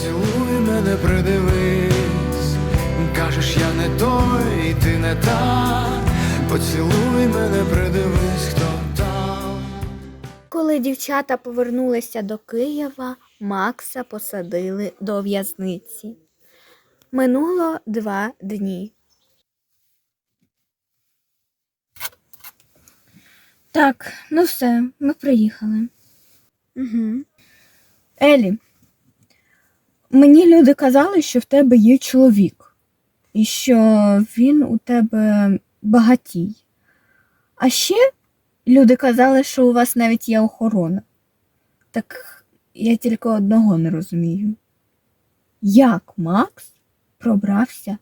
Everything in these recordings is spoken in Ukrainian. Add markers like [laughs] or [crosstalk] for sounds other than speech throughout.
Поцілуй мене, придивись, кажеш, я не той, ти не та. Поцілуй мене, придивись, хто там. Коли дівчата повернулися до Києва, Макса посадили до в'язниці. Минуло два дні. Так, ну все, ми приїхали. Угу. Елі, мені люди казали, що в тебе є чоловік, і що він у тебе багатій. А ще люди казали, що у вас навіть є охорона. Так я тільки одного не розумію. Як Макс пробрався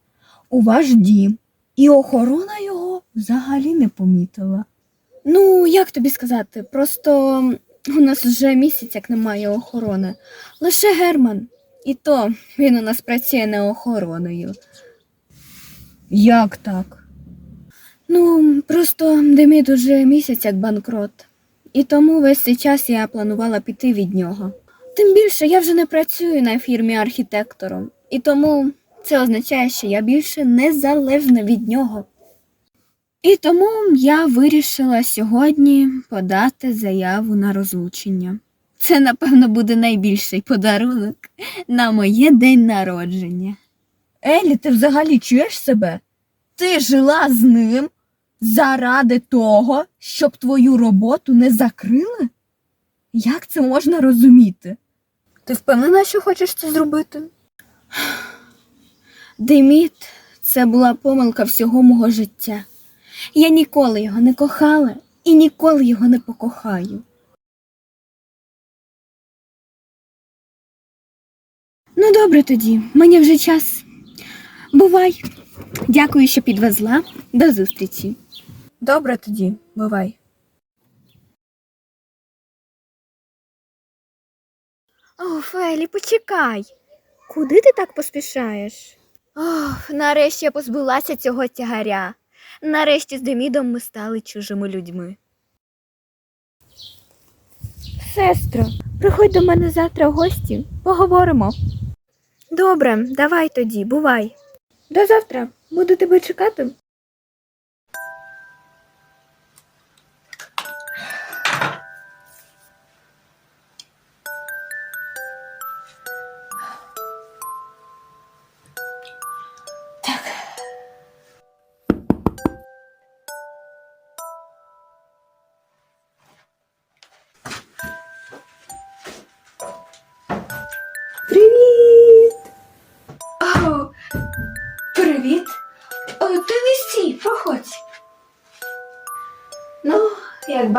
у ваш дім, і охорона його взагалі не помітила? Ну, як тобі сказати, просто у нас вже місяць як немає охорони. Лише Герман. І то він у нас працює не охороною. Як так? Ну, просто Демід уже місяць як банкрот. І тому весь цей час я планувала піти від нього. Тим більше я вже не працюю на фірмі архітектором, і тому це означає, що я більше незалежна від нього. І тому я вирішила сьогодні подати заяву на розлучення. Це, напевно, буде найбільший подарунок на моє день народження. Елі, ти взагалі чуєш себе? Ти жила з ним заради того, щоб твою роботу не закрили? Як це можна розуміти? Ти впевнена, що хочеш це зробити? [sighs] Деміт, це була помилка всього мого життя. Я ніколи його не кохала і ніколи його не покохаю. Ну, добре тоді, мені вже час. Бувай. Дякую, що підвезла. До зустрічі. Добре тоді, бувай. О, Фелі, почекай. Куди ти так поспішаєш? Ох, нарешті я позбулася цього тягаря. Нарешті з Демідом ми стали чужими людьми. Сестро, приходь до мене завтра в гості, поговоримо. Добре, давай тоді, бувай. До завтра. Буду тебе чекати.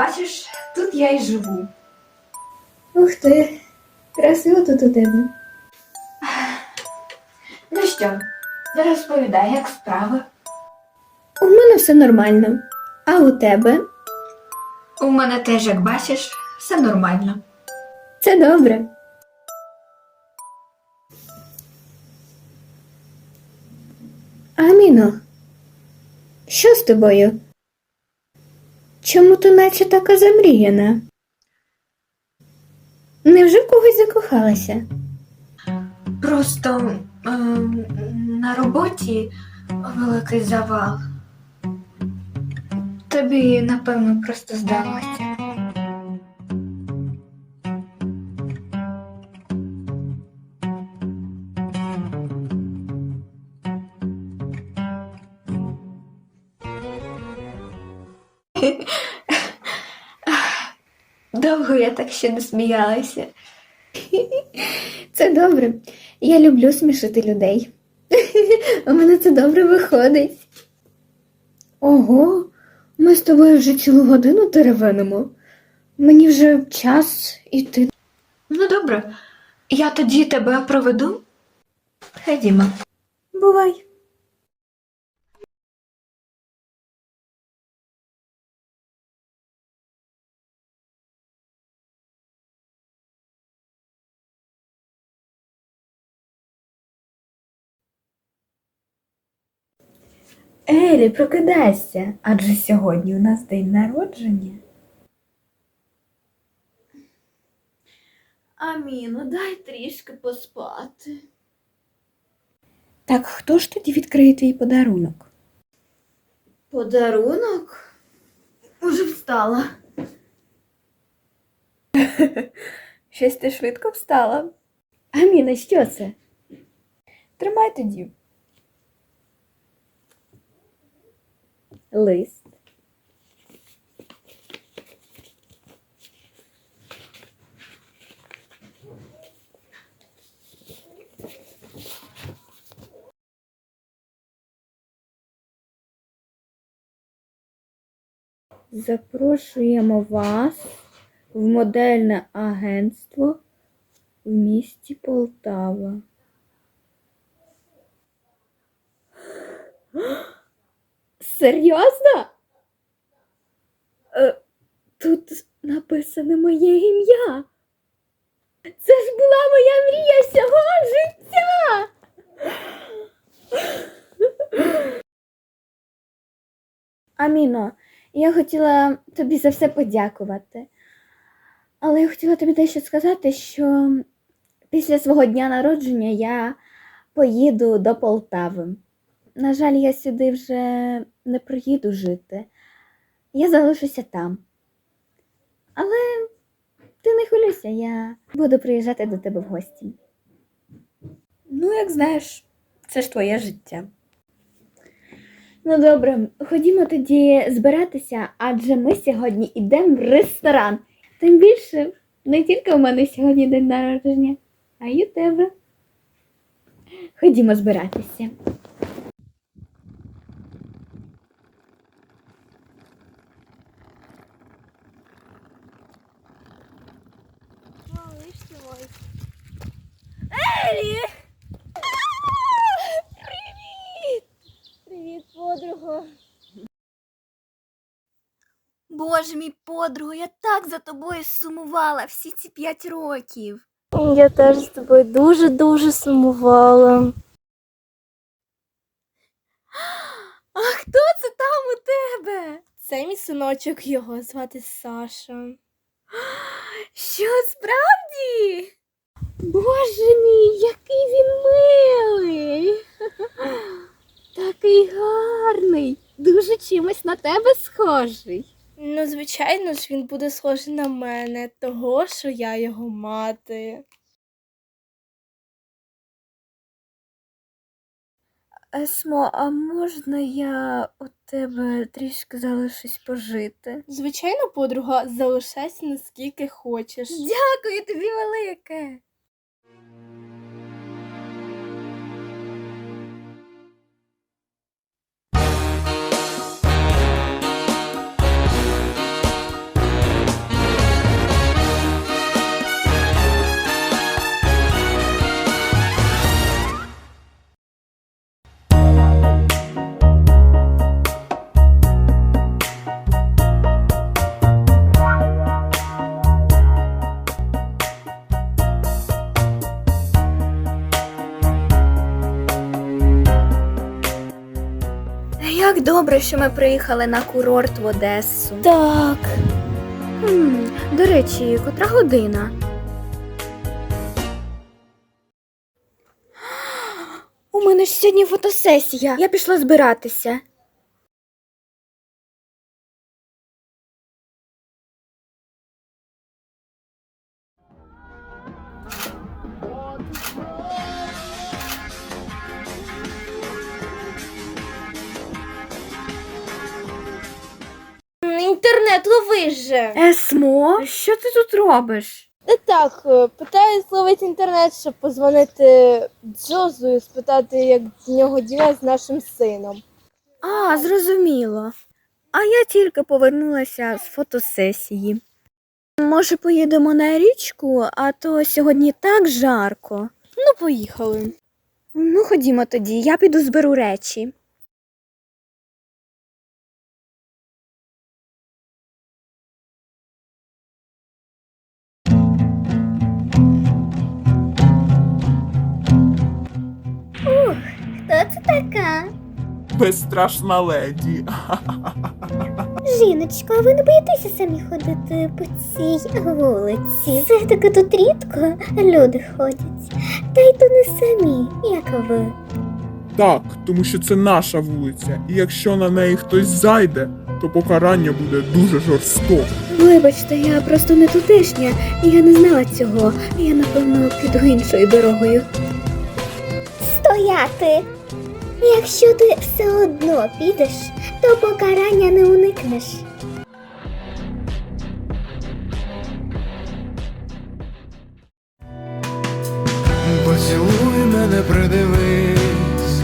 Бачиш, тут я і живу. Ух ти, красиво тут у тебе. Ну що, розповідай, як справи. У мене все нормально. А у тебе? У мене теж, як бачиш, все нормально. Це добре. Аміно, що з тобою? Чому ти наче така замріяна? Невже в когось закохалася? Просто е, на роботі великий завал. Тобі, напевно, просто здалося. Довго я так ще не сміялася. Це добре. Я люблю смішити людей. У мене це добре виходить. Ого, ми з тобою вже цілу годину теревенимо. Мені вже час іти. Ну добре, я тоді тебе проведу. Ходімо. Бувай. Елі, прокидайся, адже сьогодні у нас день народження. Аміно, дай трішки поспати. Так хто ж тоді відкриє твій подарунок? Подарунок? Уже встала. [laughs] Щось ти швидко встала. Аміна, що це? Тримай тоді. Лист. Запрошуємо вас в модельне агентство в місті Полтава. Серйозно? Е, тут написане моє ім'я. Це ж була моя мрія всього життя. Аміно, я хотіла тобі за все подякувати. Але я хотіла тобі дещо сказати, що після свого дня народження я поїду до Полтави. На жаль, я сюди вже не приїду жити. Я залишуся там. Але ти не хвилюйся, я буду приїжджати до тебе в гості. Ну, як знаєш, це ж твоє життя. Ну добре, ходімо тоді збиратися, адже ми сьогодні йдемо в ресторан. Тим більше, не тільки у мене сьогодні день народження, а й у тебе. Ходімо збиратися. Елі! Привіт! Привіт, подруга. Боже мій подруга, я так за тобою сумувала всі ці п'ять років. Я теж з тобою дуже-дуже сумувала. А хто це там у тебе? Це мій синочок, його звати Саша. Що справді? Боже мій, який він милий. [laughs] Такий гарний, дуже чимось на тебе схожий. Ну, звичайно ж, він буде схожий на мене, того, що я його мати. Есмо, а можна я у тебе трішки залишусь пожити? Звичайно, подруга, залишайся наскільки хочеш. Дякую тобі велике. Добре, що ми приїхали на курорт в Одесу. Так. Хм, до речі, котра година? [gasps] У мене ж сьогодні фотосесія. Я пішла збиратися. Інтернет, лови же. Есмо, що ти тут робиш? Та так, е, питаю зловити інтернет, щоб позвонити Джозу і спитати, як в нього діла з нашим сином. А, зрозуміло. А я тільки повернулася з фотосесії. Може, поїдемо на річку, а то сьогодні так жарко. Ну, поїхали. Ну, ходімо тоді, я піду зберу речі. Безстрашна леді. Жіночко, а ви не боїтеся самі ходити по цій вулиці? Все-таки тут рідко люди ходять. Та й то не самі, як ви. Так, тому що це наша вулиця, і якщо на неї хтось зайде, то покарання буде дуже жорстоке. Вибачте, я просто не тутешня, і я не знала цього. Я, напевно, піду іншою дорогою. Стояти! Якщо ти все одно підеш, то покарання не уникнеш. Поцілуй мене, придивись,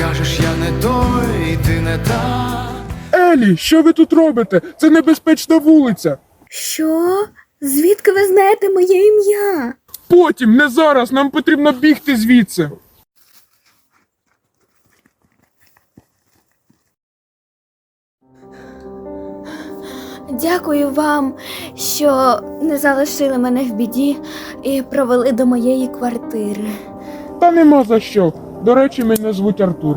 кажеш, я не той, і ти не та. Елі, що ви тут робите? Це небезпечна вулиця. Що? Звідки ви знаєте моє ім'я? Потім, не зараз, нам потрібно бігти звідси. Дякую вам, що не залишили мене в біді і провели до моєї квартири. Та нема за що. До речі, мене звуть Артур.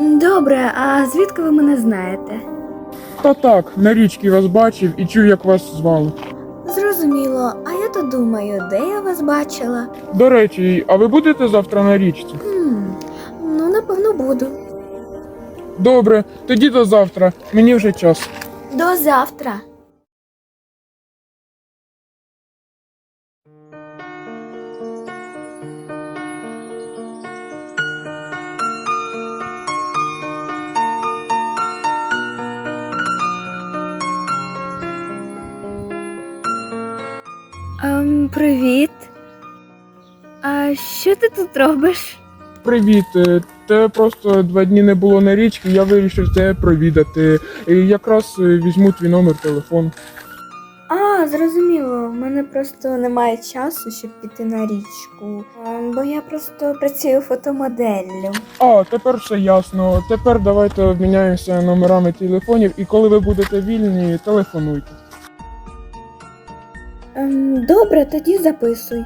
Добре, а звідки ви мене знаєте? Та так, на річці вас бачив і чув, як вас звали. Зрозуміло, а я то думаю, де я вас бачила? До речі, а ви будете завтра на річці? Хм, ну, напевно, буду. Добре, тоді до завтра. Мені вже час. До завтра. Привіт. А що ти тут робиш? Привіт, те просто два дні не було на річці, я вирішив тебе провідати. І якраз е, візьму твій номер телефону. А, зрозуміло. У мене просто немає часу, щоб піти на річку. Бо я просто працюю фотомоделлю. А, тепер все ясно. Тепер давайте обміняємося номерами телефонів, і коли ви будете вільні, телефонуйте. Ем, добре, тоді записуй.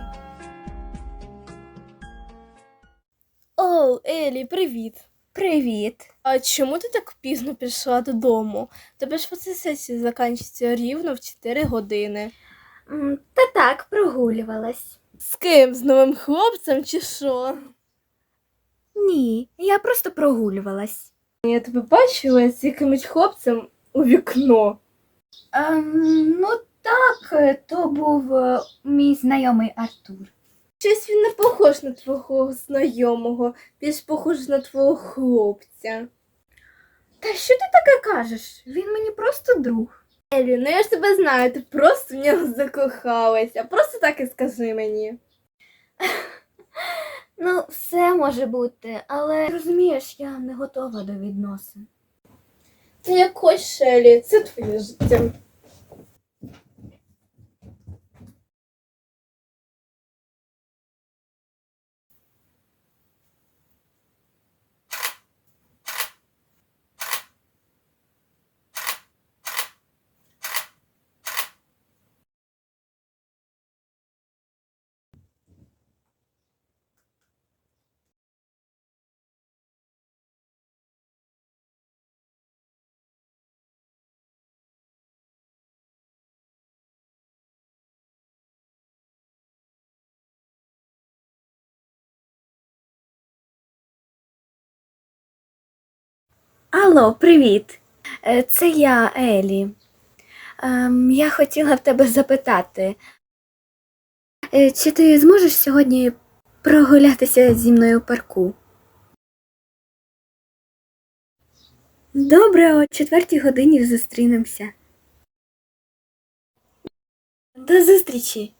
Оу, Елі, привіт. Привіт. А чому ти так пізно пішла додому? Тебе ж фотосесія закінчиться рівно в 4 години. М, Та так, прогулювалась. З ким? З новим хлопцем чи що? Ні, я просто прогулювалась. Я тебе бачила з якимось хлопцем у вікно. Ем, ну так, е, то був е, мій знайомий Артур. Щось він не похож на твого знайомого, більш похож на твого хлопця. Та що ти таке кажеш? Він мені просто друг. Елі, ну я ж тебе знаю, ти просто в нього закохалася. Просто так і скажи мені. [laughs] Ну, все може бути, але розумієш, я не готова до відносин. Ти як хочеш, Елі, це твоє життя. Алло, привіт. Е, Це я, Елі. Ем, я хотіла в тебе запитати, е, чи ти зможеш сьогодні прогулятися зі мною у парку? Добре, о четвертій годині зустрінемося. До зустрічі.